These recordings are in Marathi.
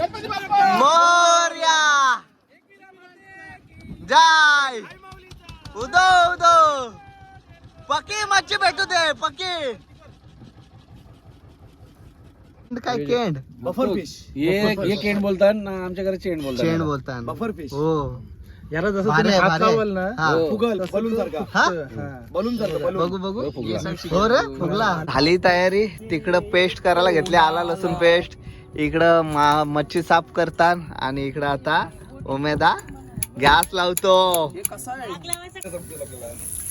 मोर्या। जाय। उदो उदो। पकी मच्छी भेटू दे पकी। काय केंड बफर फिश ये ये केंड बोलतात ना आमच्याकडे चेंड बोलतात. चेंड बोलतात. बफर फिश हो. याला जसं भारी तुम्ही हात भारी आहे. लावाल ना हा. फुगल बलून सारखा. हा? बलून सारखा बलून बघू बघू. फुगला. हो रे फुगला. झाली तयारी तिकडं पेस्ट करायला घेतली आला लसूण पेस्ट इकडं मा- मच्छी साफ करतात आणि इकडं आता उमेदा गॅस लावतो.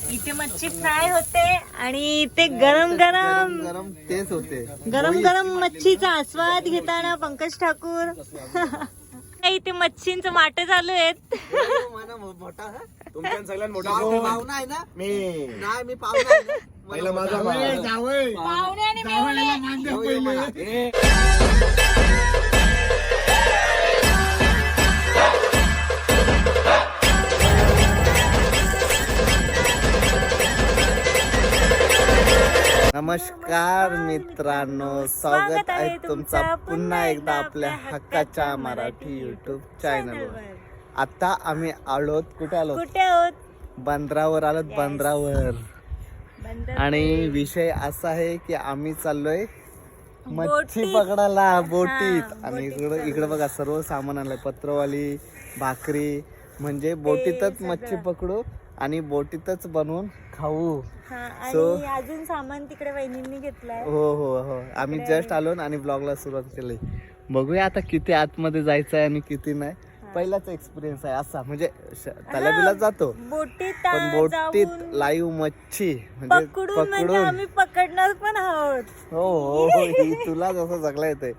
इथे मच्छी फ्राय होते आणि इथे गरम गरम गरम तेच होते. गरम गरम मच्छीचा आस्वाद घेताना पंकज ठाकूर. इथे मच्छींचं माटे चालू आहेत तुमच्या सगळ्यात मोठा पाहुणा आहे ना मी नाही मी पाहुणा आहे ना. पहिला माझा भाव. पाहुणे आणि मेहुणे. नमस्कार मित्रांनो स्वागत आहे तुमचा पुन्हा एकदा आपल्या हक्काच्या मराठी युट्यूब चॅनलवर आता आम्ही आलोत कुठे आलो कुठे आहोत? बंदरावर आलोत बंदरावर. बंदर आणि विषय असा आहे की आम्ही चाललोय मच्छी. पकडायला बोटीत. आणि इकडं इकडं बघा सर्व सामान आलंय पत्रवाली भाकरी म्हणजे बोटीतच मच्छी पकडू आणि बोटीतच बनवून खाऊ. हा, आणि अजून सामान तिकडे वहिनींनी घेतलंय. हो हो हो. आम्ही जस्ट आलो आणि ब्लॉगला सुरुवात केली. बघूया आता किती आतमध्ये जायचं आहे आणि किती नाही. पहिलाच एक्सपिरियन्स आहे असा. म्हणजे तलाबीला जातो. बोटीत पण बोटीत लाईव्ह मच्छी म्हणजे पकडून म्हणजे आम्ही पकडणार पण आहोत. हो हो हो. ही तुला जसं जगला येते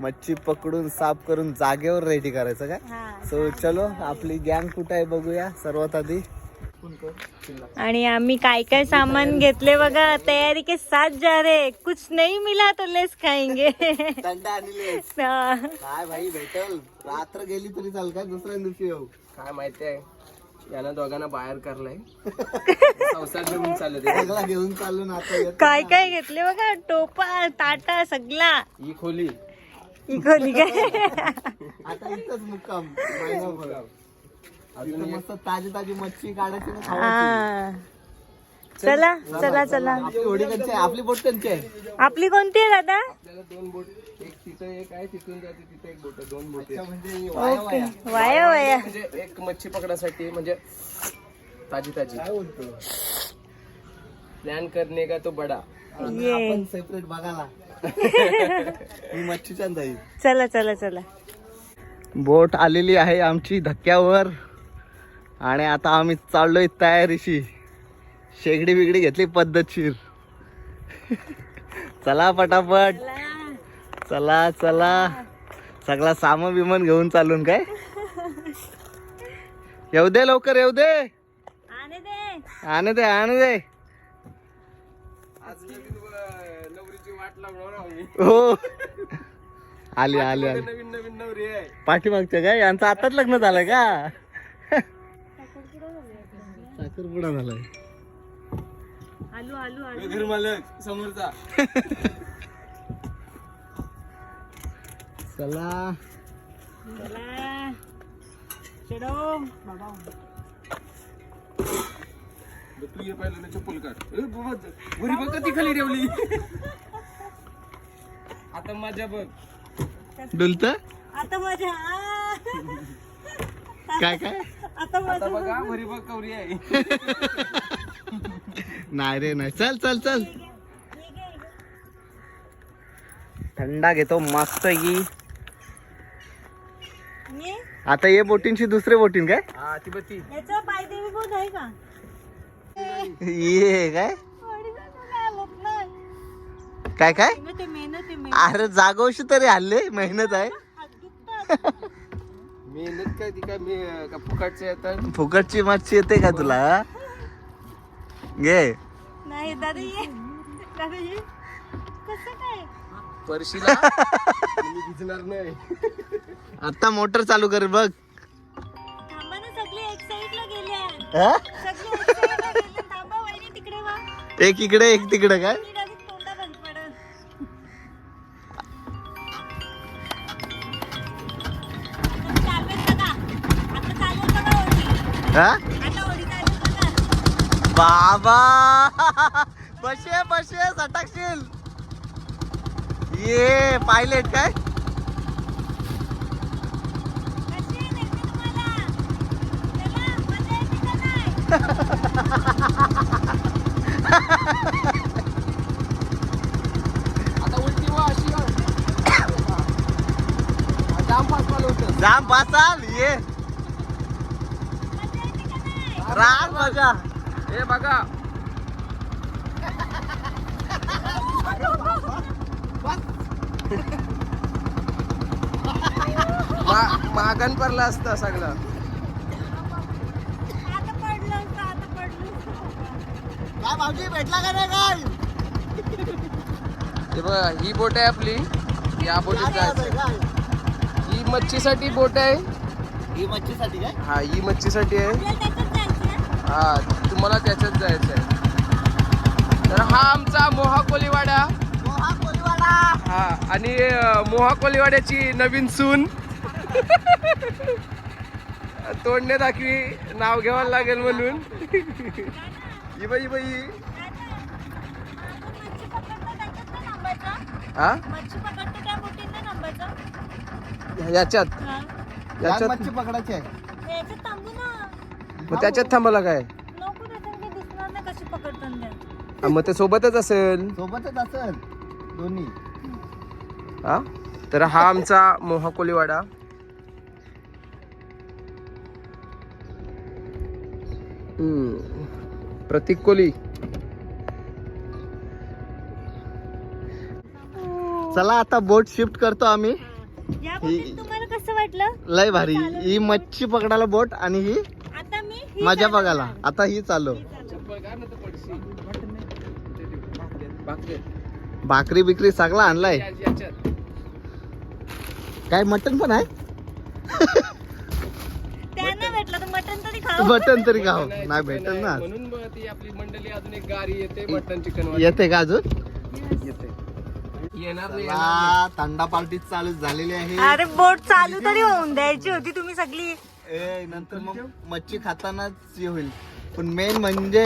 मच्छी पकडून साफ करून जागेवर रेडी करायचं काय सो चलो आपली गँग कुठं आहे बघूया. सर्वात आधी आणि आम्ही काय काय सामान घेतले बघा तयारी के साथ जा रे. कुछ नहीं मिला तो लेस खाएंगे. काय भाई भेटल. रात्र गेली तरी चाल काय दुसऱ्या दिवशी येऊ. काय माहितीये यानं दोघांना बाहेर करलाय संसार घेऊन चालले घेऊन चाललो ना. काय काय घेतले बघा टोपा ताटा सगळा. ही खोली. ही खोली काय? आता इथंच मुक्काम मस्त ताजी ताजी मच्छी काढायची ना. हा. चला चला चला आपली होडी कंची आहे? आपली बोट कंची आहे? आपली कोणती आहे दादा? आपल्याला दोन बोट एक तिथं एक आहे तिथून जाते तिथं एक बोट दोन बोट अच्छा, म्हणजे वाया ओके. वाया. वाया वाया म्हणजे एक मच्छी पकडासाठी म्हणजे ताजी ताजी प्लॅन करणे का तो बडा? ये. आपण सेपरेट बघायला. मी मच्छीच्या जाईल. चला चला चला. बोट आलेली आहे आमची धक्क्यावर. आणि आता आम्ही चाललोय तयारीशी. शेगडी बिगडी घेतली पद्धतशीर. चला पटापट. चला. चला सगळा सामान बिमान घेऊन चालून काय? येऊ दे लवकर येऊ दे. आणि दे. आणे दे आणे दे. आज नवरीची वाट लावणार आम्ही. हो. आली आली आली. नवीन नवीन नवरी आहे. पाठीमागच्या काय? यांचं आताच लग्न झालंय का? साखरपुडा झालाय. आलू आलू आलू. घर मालक समोरचा. चला. चला. चलो बाबा. तू ये पाहिलं ना चप्पल काढ. ए बाबा, वरी बघ कधी खाली ठेवली. आता माझ्या बघ. डुलत? आता माझ्या आ. काय काय? आता बघा. वरी बघ कवरी आहे. नाही रे नाही. चल चल चल. थंडा घेतो मस्त की ये आता ये बोटींची दुसरे बोटीन काय? हा ती बघ ती याचा पायदेवी बोध आहे का? ये काय? काय काय? मग ते मेहनत आहे मेहनत. अरे जागोशी तरी हल्ले मेहनत आहे. हात दुखतात. मेहनत काय ती काय मी का फुकाटचे येतात फुकटची मच्छी येते का तुला? घे. नाही दादा ये. दादा ये. कसं काय? परशीला मी भिजणार नाही. आता मोटर चालू कर बघ. थांबा ना सगळे एक साईडला गेल्या हा? सगळे एक साईडला गेले थांबा वहिनी तिकडे वा. एक इकडे एक तिकडे काय? हा. बाबा! बसे बसे सटाकशील. ये पायलट काय? कशी आहे नेमकी तुम्हाला? चला, मजा येते का नाही? आता उलटी वा अशी वा. हा, जाम फास्ट चालू होतं जाम पाचाल ये मजा येते हे बघा. मा- मागण पडला असता सगळं. काय भाऊजी भेटला का नाही काय? हे बघा ही बोट आहे आपली. या बोटीत जायचं. ही मच्छीसाठी बोट आहे. ही मच्छीसाठी काय? हा ही मच्छीसाठी आहे. हा तुम्हाला त्याच्यात जायचं आहे तर हा आमचा मोहा कोलीवाडा हा आणि अं, मोहा कोलीवाड्याची नवीन सून. तोडणे दाखवी नाव घ्यावं लागेल म्हणून. ही? बाई? हा? याच्यात हा. याच्यात. मच्छी पकडायची आहे. मग त्याच्यात थांबायला काय? नको त्याच्यात काही दिसणार नाही कशी पकडतात त्या. हा, मग ते सोबतच असेल. सोबतच असेल दोन्ही. हा? तर हा आमचा मोहा कोलीवाडा हम्म. प्रतीक कोली. चला आता बोट शिफ्ट करतो आम्ही. या बोटीत तुम्हाला कसं वाटलं? लय भारी. ही मच्छी पकडायला बोट आणि ही मजा. बघायला. आता ही चालू. भाकरी. बिकरी सगळा आणलाय. काय मटन पण आहे? मटन तरी खाऊ खाऊ नाही भेटल ना. म्हणून मग ती आपली मंडळी अजून एक गाडी येते मटन चिकन येते का अजून? येते. येणार थंडा पार्टी चालू झालेली आहे. अरे बोट चालू तरी होऊन द्यायची होती तुम्ही सगळी. ए, नंतर मग मच्छी खातानाच हे होईल. पण मेन म्हणजे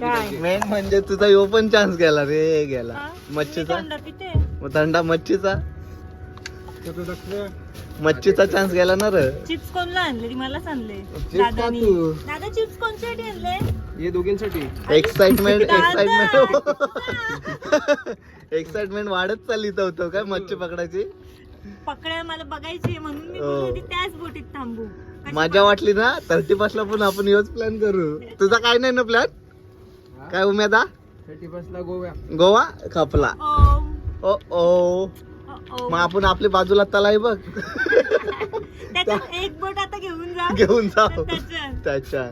काय? मेन म्हणजे तुझा यो पण चान्स गेला रे गेला? मच्छीचा? थंड पिते. मग थंडा मच्छीचा? मच्छीचा चान्स गेला ना रे. चिप्स कोणला आणले? तू. दादा आणले? हे दोघींसाठी. एक्साइटमेंट! एक्साइटमेंट एक्साइटमेंट वाढत चालली तर होतं. काय मच्छी पकडायची? पकडायला मला बघायची म्हणून मी हो. त्याच बोटीत थांबू. मजा वाटली ना? थर्टी ला पण आपण योच प्लॅन करू. तुझा काय नाही ना प्लॅन काय उमेदा थर्टी ला गोव्या. गोवा? खपला. ओ, ओ. मग आपण आपली बाजूला तलाई बघ. एक बोट आता घेऊन जा. घेऊन जाऊ त्याच्यात. त्याच्या.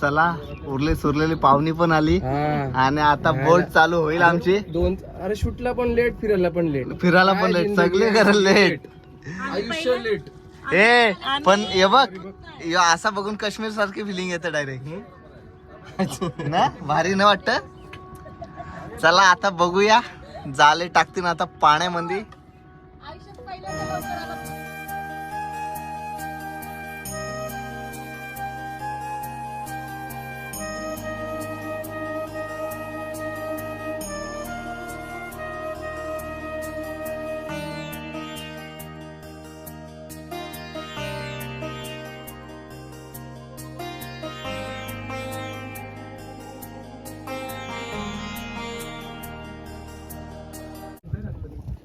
चला उरले सुरलेली पाहुणी पण आली. आणि आता बोट चालू होईल आमची. दोन अरे शूटला पण लेट फिरायला पण लेट फिरायला पण लेट सगळे करायला लेट आयुष्य लेट ए पण हे बघ असा बघून काश्मीर सारखी फिलिंग येते डायरेक्ट ना भारी ना वाटत? चला आता बघूया. जाले टाकतील आता पाण्यामध्ये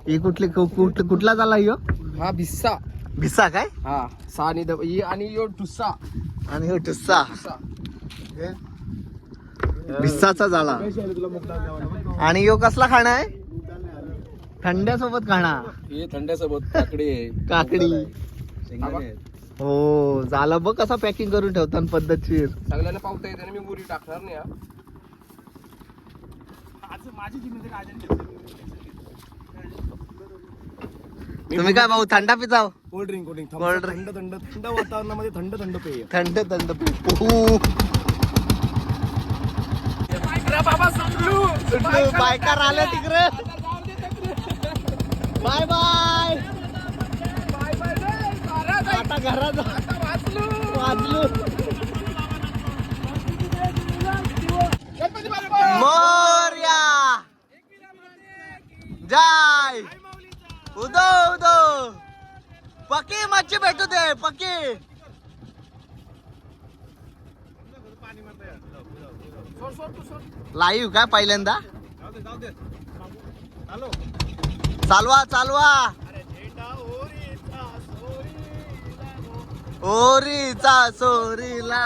ही कुठली कु- कुठ- कुठला झाला ह्यो हा भिस्सा. भिसा काय? हा सा आणि द- ही आणि यो टुस्सा. आणि ह्यो टुस्सा. टुस्सा. भिस्साचा झाला. आणि यो कसला खाणा आहे? थंड्यासोबत खाणा. हे थंड्यासोबत काकडे काकडी. हा बघ. हो झाला बघ कसा पॅकिंग करून ठेवताना पद्धतशीर. सगळ्यांना पावता येते आणि मी बुरी टाकणार नाही हा. तुम्ही काय भाऊ थंडा पिताव? Cold drink cold drink Cold drink. थंड थंड थंड वातावरणामध्ये थंड थंड पेय. थंड थंड पी. बायकार आल्या. तिकडे. Bye bye. आता घरात जा. मोर्या जाय. उदो उदो. पकी मच्छी भेटू दे पकी. लाईव्ह काय पहिल्यांदा? चालवा चालवा. ओरीचा सोरीला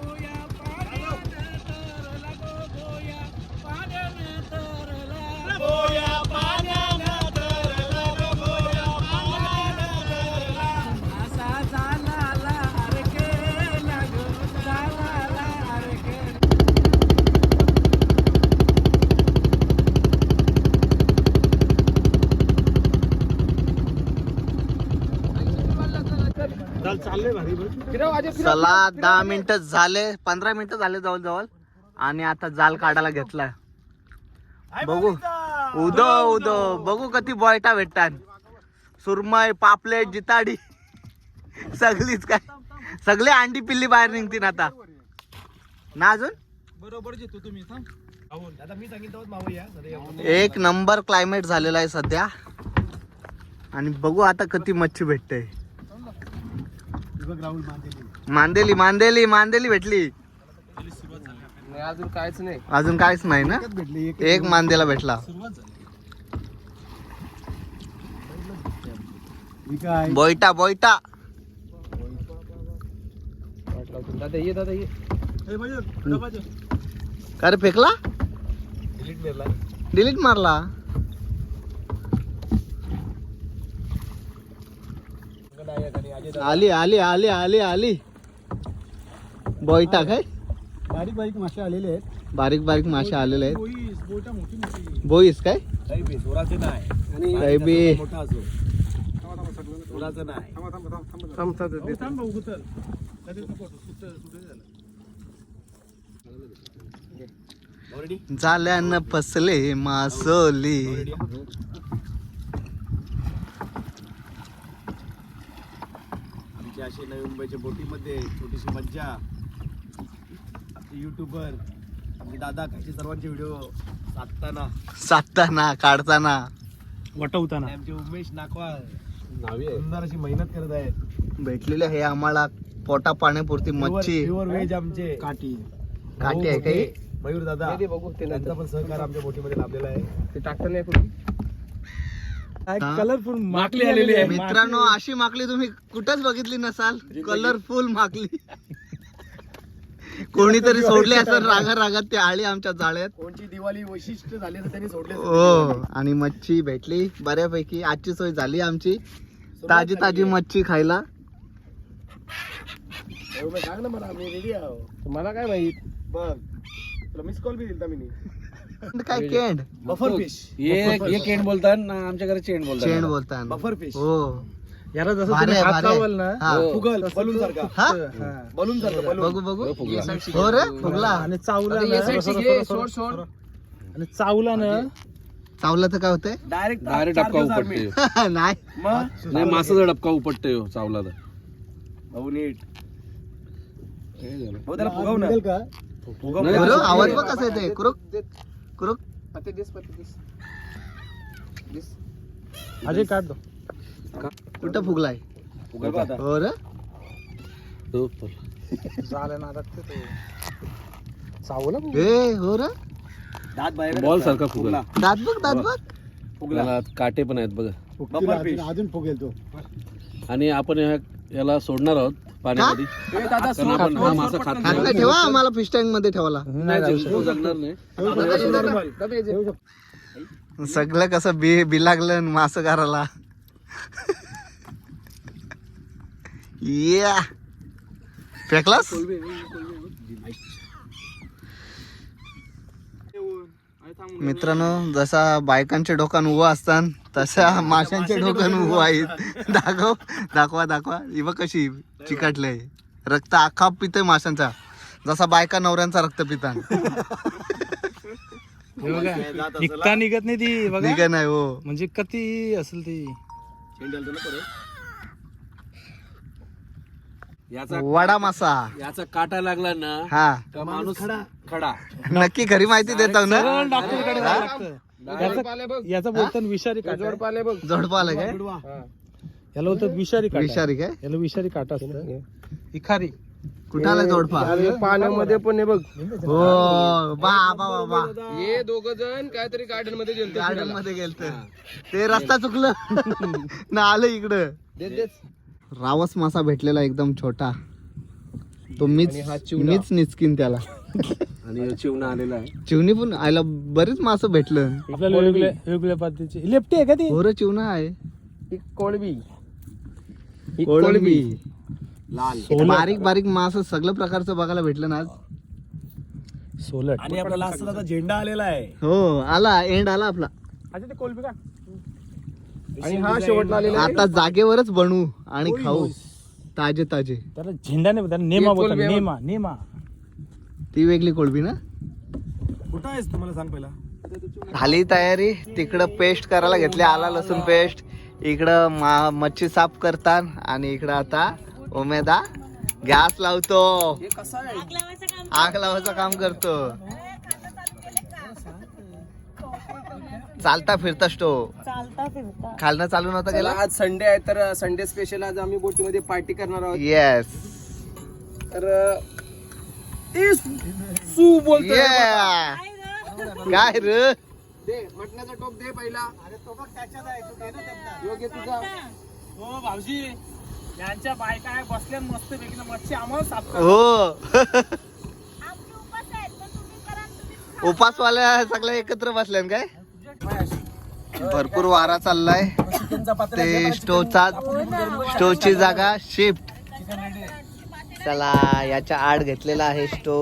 चला दहा मिनिटं झाले पंधरा मिनिटं झाले जवळ जवळ आणि आता जाल काढायला घेतलाय. बघू. उदो उदो. बघू कधी बॉयटा भेटतात. सुरमय पापलेट जिताडी. सगळीच काय. सगळे अंडी पिल्ली बाहेर निघतील आता. ना अजून? सध्या एक नंबर क्लायमेट झालेला आहे सध्या. आणि बघू आता कधी मच्छी भेटते. मांदेली मांदेली मांदेली भेटली. अजून काहीच नाही. अजून काहीच नाही ना? भेटली एक एक मांदेला भेटला. ही काय बोयटा बोयटा. वाट लावतो. दादा ये. दादा ये का रे फेकला? डिलीट मेरला. डिलीट मारला? आली आली आली आली आली. बोयटा काय? बारीक बारीक मासे आलेले आहेत. बारीक बारीक मासे आलेले आहेत. बोईस बोटा मोठी मोठी. बोईस काय? काही नाही. आणि काही बी मोठा असो सोराचं नाही. Already? झाल्यानं फसले मासोली. आमच्या असे नवी मुंबईच्या बोटीमध्ये छोटीशी मज्जा. युट्यूबर आमचे दादा काशी सर्वांचे व्हिडिओ साधताना. साधताना काढताना. वटवताना. आमचे उमेश नाकवाळ सुंदर अशी मेहनत करत आहेत. भेटलेले हे आम्हाला पोटा पाण्यापुरती मच्छी. प्युअर व्हेज आमचे. काठी. काठी आहे काही? मयूर दादा बघू ते त्यांचा पण सहकार आमच्या बोटीमध्ये लाभलेला आहे. ते टाकतं नाही कुठे हा? कलरफुल माकली आलेली आहे. मित्रांनो अशी माकली तुम्ही कुठंच बघितली नसाल? कलरफुल माकली. कोणीतरी सोडले असं रागा रागात ते आली आमच्या जाळ्यात. कोणची दिवाळी वैशिष्ट्य झाली तर त्यांनी सोडले हो आणि मच्छी भेटली बऱ्यापैकी. आजची सोय झाली आमची. ताजी ताजी मच्छी खायला. एवढं सांग ना मला आम्ही रेडी आहो मला काय माहीत? बघ. तुला मिस कॉल बी दिलता मी काय केंड? बफर फिश ये केंड बोलतात ना आमच्याकडे चेंड बोलतात चेंड बोलताना. बफर फिश हो. याला जसं भारी तुम्ही आहे, हात भारी आहे. लावाल ना हा. फुगल बलून सारखा. हा. बलून सारखा बलून. बघू. बघू फुगला. हो रे फुगला. आणि चावला सोड आणि चावला ना चावलं तर काय होतंय? डायरेक्ट डायरेक्ट डबका उपटते नाही. मग? नाही मासाचा डबका उपटते हो, चावला तर. भाऊ नीट. हे झालं. भाऊ त्याला फुगव ना. फुगव नाही, ना. बरं, आवाज बघ कसा येते कुरुक कुरुक. पत्ते दिस पत्ते दिस दिस. अजय काढ दो कुठं फुगलाय? फुगव आता रे तो पण. चावला ए हो रे दात बाहेर बॉल सारखा फुगला. दात बघ दात बघ. फुगला. त्याला काटे पण आहेत बघा. अजून फुगेल तो. आणि आपण ह्या- याला सोडणार आहोत पाण्यामध्ये. ए, दादा कारण आपण हा मासा खात हातला नाही ठेवा आम्हाला फिश टँकमध्ये ठेवाला नाही जगणार. सगळं कसं बी बी लागलं मास करायला या फेकलास मित्रांनो जसा बायकांच्या डोकान उभं असतात तशा माशांच्या डोकान उभं आहेत. दाखव दाखवा दाखवा. ही बघ कशी चिकाटले रक्त अख्खा पितोय माशांचा. जसा बायका नवऱ्यांचा रक्त पिता निघता निघत नाही ती बघा. ठीक नाही हो. म्हणजे किती असेल ती. याचा वडा मासा. याचा काटा लागला ना हा. का माणूस खडा. नक्की खरी माहिती देतो ना. डॉक्टरकडे जावं लागतं. याचा- याचा बोलतात विषारी काटा. पाले बघ. काय? याला बोलतात विषारी काटा. विषारी काय? याला विषारी काटा असतं. इखारी. कुठं आलं जोडपा पाण्यामध्ये पण हे बघ. हो बाबा बाबा हे दोघ जण काहीतरी गार्डनमध्ये गेलते गार्डनमध्ये गेलत. ते रस्ता चुकलं. ना आलं इकडं. रावस मासा भेटलेला एकदम छोटा. तो मीच मीच निचकीन त्याला. आणि चिवणा आलेला आहे. चिवणी पण आयला बरेच मासं भेटलं. वेगवेगळ्या पद्धतीची. लेफ्टी आहे का ती? होर चिवणा आहे. कोळबी. कोळंबी. लाल. बारीक बारीक मास सगळं प्रकारचं बघायला भेटलं ना आज. सोलट आणि आपला लास्ट आता झेंडा आलेला आहे. हो आला एंड आला आपला. अच्छा ते कोलबी का? आणि हा शेवटला आलेला आहे. आता जागेवरच बनवू आणि खाऊ. ताजे ताजे. त्याला झेंडा नाही त्याला नेमा बोलतात. कोलबी आहे. नेमा नेमा. ती वेगळी कोळबी ना? कुठं आहेस तुम्हाला सांग पहिला. झाली तयारी तिकडं पेस्ट करायला घेतली आला लसूण पेस्ट इकडं मा मच्छी साफ करतात आणि इकडं आता उमेदा गॅस लावतो. हे कसं आहे? आग लावायचं काम करतो. चालता फिरता स्टो चालता फिरता. खालनं चालू नव्हता गेला आज संडे आहे तर संडे स्पेशल आज आम्ही बोटीमध्ये पार्टी करणार आहोत. येस तर सू काय र? दे मटणाचा टोप दे पहिला. योग्य तुझा. हो भाऊजी. यांच्या बायका आहे बसल्या मस्त पैकी मच्छी आम्हाला साफ हो. उपासवाल्या सगळ्या एकत्र बसल्यान काय? भरपूर वारा चाललाय. ते स्टोचा स्टोची जागा शिफ्ट चला याच्या आड घेतलेला आहे स्टो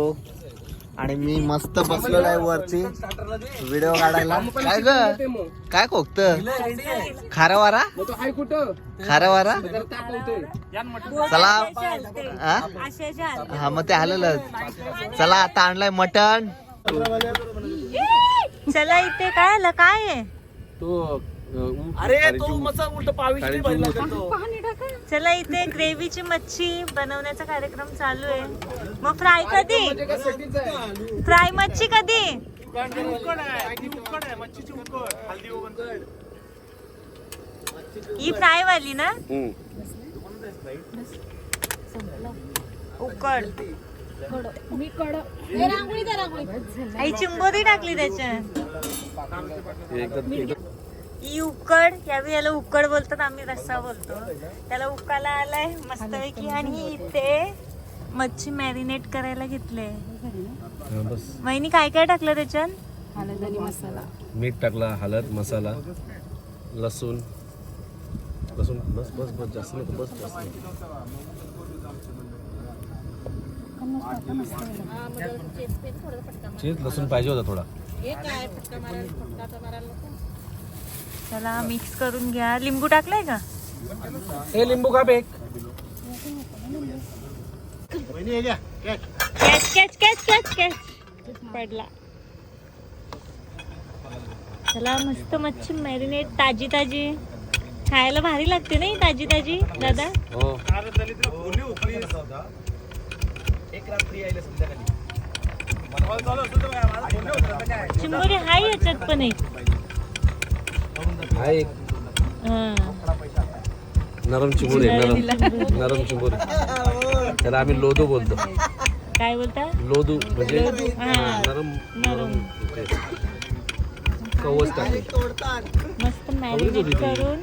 आणि मी मस्त बसलेलो आहे वरती. व्हिडिओ काढायला. काय ग? काय खोकत? खारा वारा मग तो हाय कुठं खारा वारा चला. हा? हा मग ते आलेलंच. चला आता आणलाय मटण. चला इथे काय आलं? काय आहे? तो अरे तो मस्त उलट पावी चला इथे ग्रेव्हीची मच्छी बनवण्याचा कार्यक्रम चालू आहे. मग फ्राय कधी? म्हणजे फ्राय मच्छी कधी? ही फ्राय वाली ना उकड आई चिंबोरी टाकली त्याच्यात. ही उकड यावेळी याला उकड बोलतात आम्ही रस्सा बोलतो. त्याला उकाला आलाय मस्तपैकी आणि इथे मच्छी मॅरिनेट करायला घेतले. वहिनी काय काय टाकलं त्याच्यात? मीठ टाकला हळद मसाला लसूण. लसूण बस बस बस जास्त नको बस बस. चीज लसूण पाहिजे होता थोडा. त्याला मिक्स करून घ्या. लिंबू टाकलाय का? हे लिंबू का bake. Catch catch catch catch catch पडला. त्याला मस्त मच्छी मॅरिनेट ताजी ताजी. खायला भारी लागते नाही ताजी ताजी? दादा? हो. चिंबोरी हाय याच्यात पण एक. हा एक. हा. नरम चिमुरे नरम. नरम चिमुरे. त्याला आम्ही लोदू बोलतो. काय बोलता? लोदू म्हणजे नरम नरम. कवच मस्त मॅरिनेट करून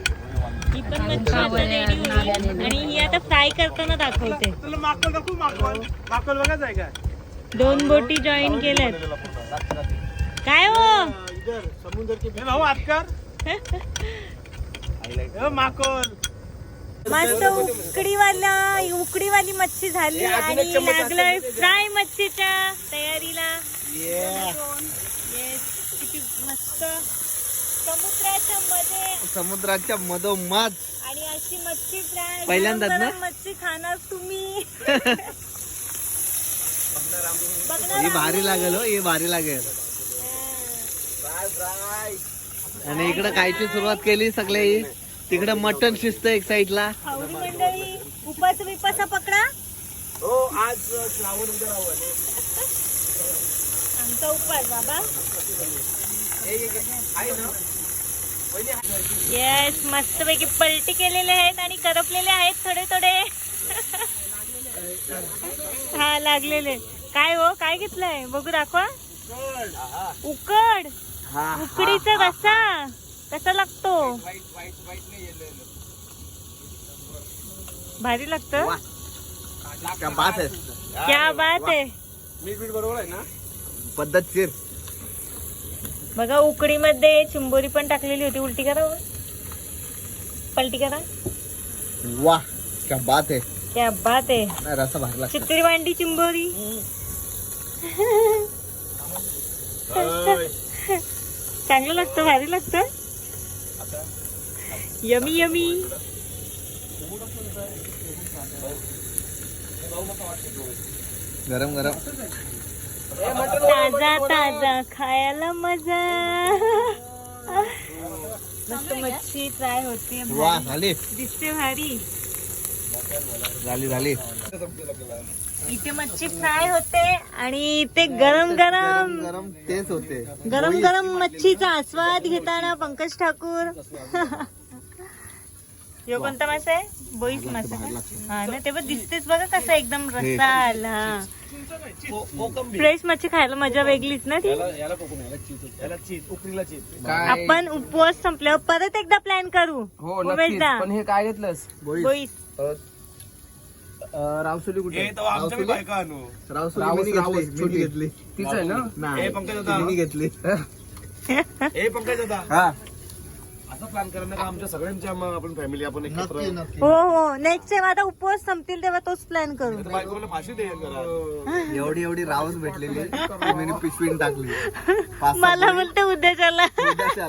ही पण आणि ही आता फ्राय करताना दाखवते. आहे दोन बोटी जॉईन केल्यात. काय हो? हे हे माकल. मस्त उकडीवाला उकडीवाली मच्छी झाली आणि लागलोय फ्राय मच्छीच्या तयारीला. Yes, किती मस्त. समुद्राच्या मध्ये. समुद्राच्या मधोमध. आणि अशी मच्छी फ्राय. पहिल्यांदाच ना? गरम-गरम मच्छी खाणार तुम्ही. बघणार ही भारी लागेल हो ही भारी लागेल. आणि इकडं खायची सुरुवात केली सगळे तिकडं मटन शिजतं एक साईडला. आवडी मंडळी उपास विपासा पकडा. हो आज श्रावण उद्या रावण आमचा उपास बाबा. येस मस्त पैकी पलटी केलेले आहेत आणि करपलेले आहेत थोडे थोडे. हा लागलेले. काय हो? काय घेतलंय? बघू दाखवा. उकड. उकडीचा रसा कसा? लागतो? भारी लागतं? क्या बात आहे क्या बात आहे मीठ बीठ बरोबर आहे ना? पद्धतशीर बघा उकडीमध्ये चिंबोरी पण टाकलेली होती. उलटी करा हो. पलटी करा. वा क्या बात आहे क्या बात आहे रसा भारी लागतो. चित्तरी वांडी चिंबोरी. चांगलं लागतं भारी लागतं. Yummy yummy. गरम गरम. ताजा ताजा खायला मजा. मस्त मच्छी फ्राय होते वा झाली. दिसते भारी. झाली झाली. इथे मच्छी फ्राय होते आणि इथे गरम गरम गरम तेच होते. गरम गरम मच्छीचा आस्वाद घेताना पंकज ठाकूर. यो कोणता मासा आहे? बोईस मासा का? हा ना ते पण दिसतेच बघा कसं एकदम रस्सा आला फ्रेश मच्छी खायला मजा वेगळीच ना ती? याला कोकम याला चीज उकरीला चीज काय? आपण उपवास संपल्यावर परत एकदा प्लॅन करू. हो नक्कीच. पण हे काय घेतलंस? बोईस. रावसुली कुठे? हे तर आमच्या बायका आणू. राव रावस, रावस, छोटी. घेतली. तीच आहे ना? नाही. हे पंकज घेतली. हे पंकज होता हा. असं प्लॅन करा ना का आमच्या सगळ्यांच्या मग आपण फॅमिली आपण एकत्र नक्की नक्की. हो हो. नेक्स्ट टाइम आता उपवास संपतील तेव्हा तोच प्लॅन करू. फाशी दे एवढी एवढी रावस भेटलेली. मी पिशवीन टाकली. मला. बोलते उद्याच्याला.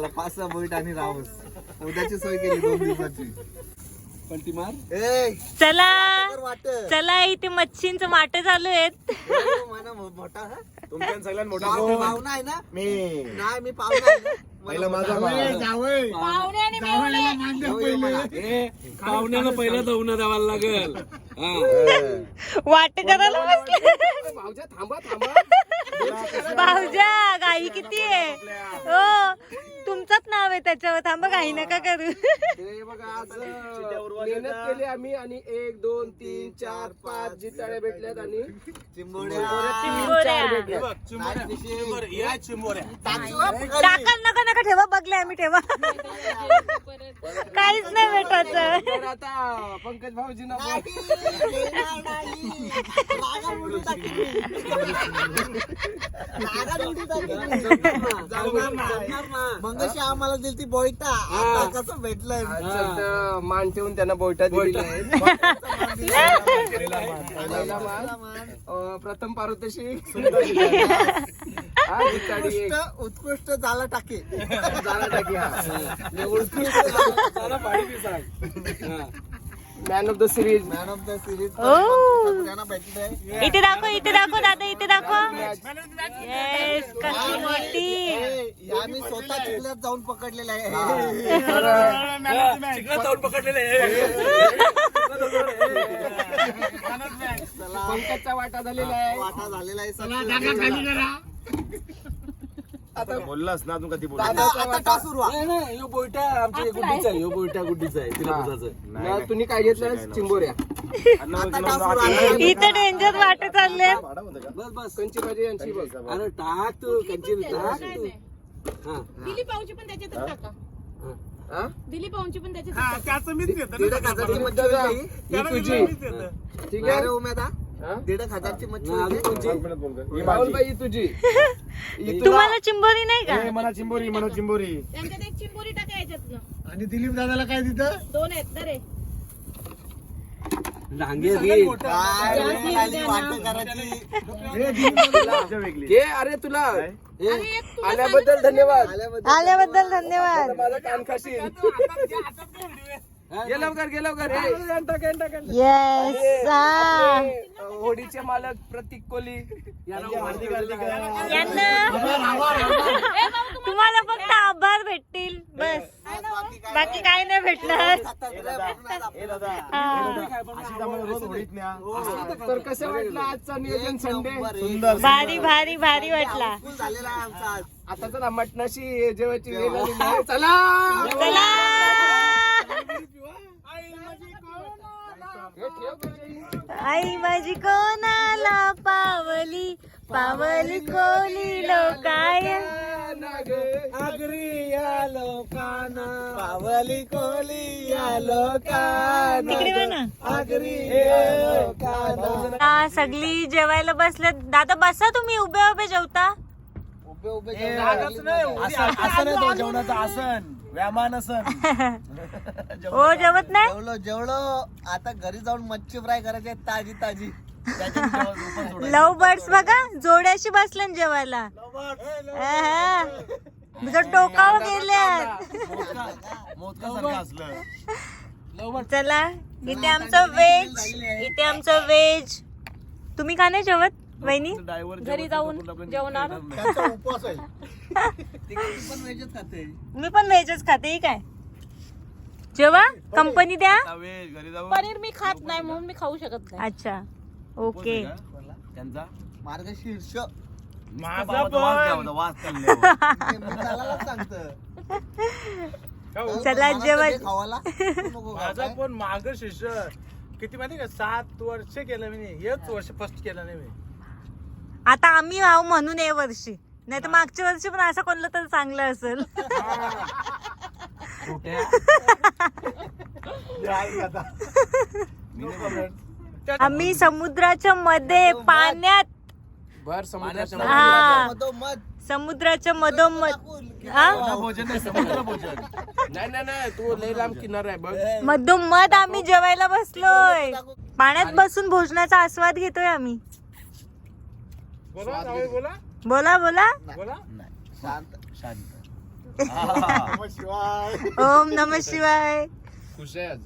पाच सहा बोईट आणि रावस. उद्याची सोय केली दोन दिवसाची. पण ती मार. ए चला. वाट. चला इथे मच्छींचं वाटे चालू आहेत. मोठा हा? तुमच्या सगळ्यात मोठा पाव- कोण? पाहुणा आहे ना? मी. नाही मी पाहुणा आहे ना. पहिला माझा. पाहुणे आणि मेहुणे. पाहुण्याला पहिला द्यावायला लागेल. वाटे करायला बसले. भाऊजा थांबा थांबा. भाऊजा गाई किती आहे हो तुमचंच नाव आहे त्याच्यावर थांबा काही नका करू हे बघा आज मेहनत केली आम्ही आणि एक दोन तीन चार पाच जिताळे भेटल्यात आणि चिंबोड्या चिंबोऱ्या. हे बघ, चिंबोऱ्या. चिंबोऱ्या. या चिंबोऱ्या. टाकाल नका नका ठेवा बघले आम्ही ठेवा काहीच नाही तर आता पंकज भाऊजींना बोल. मंगशी आम्हाला दिली ती बोयटा. आता कसं भेटलंय? मान ठेवून त्यांना बोयटा दिलेला आहे पहिला मान. अं, प्रथम पारितोषिक हा, एक. उत्कृष्ट उत्कृष्ट झाला टाके. झाला टाकी हा. उत्कृष्ट झाला- मला पाणी सांग. Man of the series man of the series इथे दाखव इथे दाखव दादा इथे दाखव. येस कशी मोठी. या मी स्वतः चिखल्यात जाऊन पकडलेला आहे. चिखलात जाऊन पकडलेले आहे. पंकजचा वाटा झालेला आहे. वाटा झालेला आहे. सगळं. आता बोललास ना अजून कधी बोल? आता आता का सुरू आहे? नाही नाही यो बोयटा आमच्या गुड्डीचा आहे यो बोयटा गुड्डीचा आहे तिला तुम्ही काय घेतलं? चिंबोऱ्या? इथे डेंजर वाटे चालले बस बस कंची भाजी यांची बघ अरे टाक तू कंची टाक तू. हा. दिली पाऊची पण त्याच्यातच टाका. हा? दिली पाऊची पण. ही तुझी. ठीक आहे? रे उमेदा? दीड एक हजारची मच्छी होती. ही तुझी ही. तुम्हाला चिंबोरी नाही का ए, मला चिंबोरी मला चिंबोरी त्यांच्यात एक चिंबोरी टाका याच्यातनं आणि दिलीप दादाला काय दिलं दोन आहेत ना रे घे अरे तुला हे, आल्याबद्दल धन्यवाद आल्याबद्दल धन्यवाद माझा कान खाशील गे लवकर गे लवकर. येस हे, होडीचे मालक प्रतीक कोहली यांना तुम्हाला फक्त आभार भेटतील. बस. बाकी काय नाही भेटणार. तर कसं वाटलं आजचा नियोजन संडे सुंदर भारी भारी भारी वाटला. झालेला आहे आमचा आज. आता चला मटणाशी जेवायची. चला! चला. आई माझी कोणाला पावली? पावली कोली लोकाय? आगरी या लोकांना. पावली कोली या लोकांना. आगरी लोकांना. सगळी जेवायला बसले दादा बसा तुम्ही उभे उभे जेवता. उभे उभे जेवणाचं आसन. व्यामान हो जेवत नाही? जेवलो जेवलो. आता घरी जाऊन मच्छी फ्राय करायची आहे ताजी ताजी. त्याच्यात जेवण उपास सोडायचं. लव बर्ड्स बघा जोड्याशी बसले ना जेवायला आहा. तुझं टोकावर गेल्यात. मोदकासारखं असलं. चला इथे आमचं व्हेज इथे आमचं व्हेज तुम्ही का नाही जेवत वहिनी? घरी जाऊन जेवणार? त्यांचा उपवास आहे. मी पण व्हेजच खाते ही काय? जेवा? कंपनी द्या. पनीर मी खात नाही म्हणून मी खाऊ शकत नाही. अच्छा. ओके. त्यांचा? मार्गशीर्ष. माझा सांगतं चला जेवण माझा? पण माग शिष्य किती माहिती का? सात वर्ष केलं मी हेच वर्ष फर्स्ट केलं नाही मी. आता आम्ही आहो म्हणून या वर्षी. नाही तर मागच्या वर्षी पण असं कोणलं तर चांगलं असेल. आम्ही समुद्राच्या मध्ये पाण्यात भर समुद्राच्या हा. मधोमध समुद्राच्या मधोमध. हा भोजन नाही समुद्र भोजन. नाही नाही नाही तू लय लांब किनार आहे बघ. मधोमध आम्ही जेवायला बसलोय. पाण्यात बसून भोजनाचा आस्वाद घेतोय आम्ही. बोला. बोला बोला. शांत शांत. ओम नम शिवाय. खुश आहे आज